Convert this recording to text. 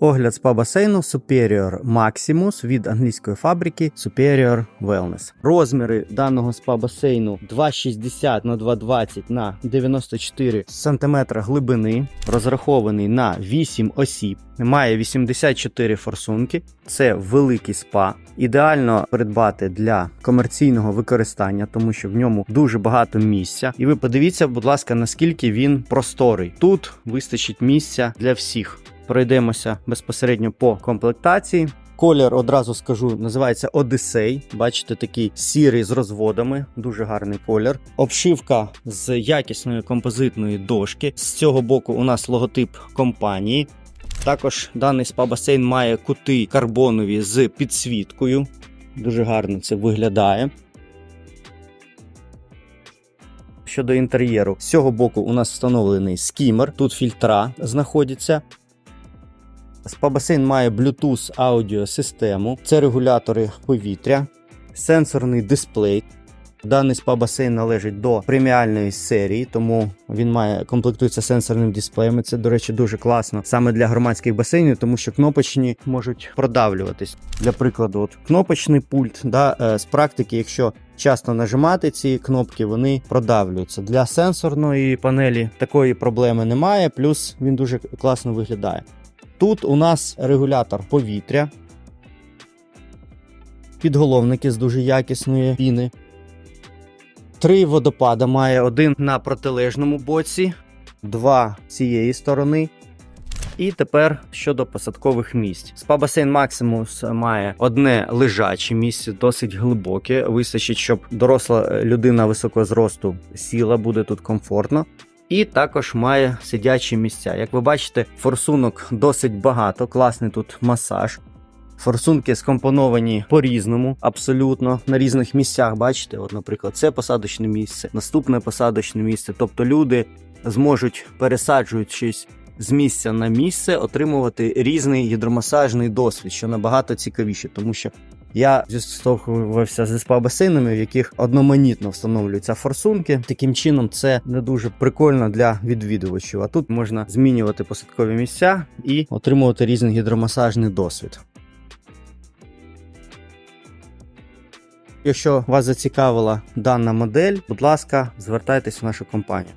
Огляд спа-басейну Superior Maximus від англійської фабрики Superior Wellness. Розміри даного спа-басейну 2,60 на 2,20 на 94 см глибини, розрахований на 8 осіб. Має 84 форсунки. Це великий спа. Ідеально придбати для комерційного використання, тому що в ньому дуже багато місця. І ви подивіться, будь ласка, наскільки він просторий. Тут вистачить місця для всіх. Пройдемося безпосередньо по комплектації. Колір одразу скажу, називається Одіссей. Бачите, такий сірий з розводами, дуже гарний колір. Обшивка з якісної композитної дошки. З цього боку у нас логотип компанії. Також даний спа-басейн має кути карбонові з підсвіткою. Дуже гарно це виглядає. Щодо інтер'єру, з цього боку у нас встановлений скімер. Тут фільтра знаходяться. Спа-басейн має Bluetooth аудіосистему, це регулятори повітря, сенсорний дисплей. Даний спа-басейн належить до преміальної серії, тому він має комплектується сенсорним дисплеєм. Це, до речі, дуже класно саме для громадських басейнів, тому що кнопочні можуть продавлюватись. Для прикладу, от кнопочний пульт. Да, е, з практики, якщо часто нажимати ці кнопки, вони продавлюються. Для сенсорної панелі такої проблеми немає, плюс він дуже класно виглядає. Тут у нас регулятор повітря, підголовники з дуже якісної піни. Три водопада має один на протилежному боці, два з цієї сторони. І тепер щодо посадкових місць. Спа-басейн Maximus має одне лежаче місце, досить глибоке. Вистачить, щоб доросла людина високого зросту сіла, буде тут комфортно. І також має сидячі місця. Як ви бачите, форсунок досить багато, класний тут масаж. Форсунки скомпоновані по-різному, абсолютно на різних місцях. Бачите, от, наприклад, це посадочне місце, наступне посадочне місце. Тобто люди зможуть, пересаджуючись з місця на місце, отримувати різний гідромасажний досвід, що набагато цікавіше, тому що я зіштовхувався зі спа-басейнами, в яких одноманітно встановлюються форсунки. Таким чином, це не дуже прикольно для відвідувачів. А тут можна змінювати посадкові місця і отримувати різний гідромасажний досвід. Якщо вас зацікавила дана модель, будь ласка, звертайтесь в нашу компанію.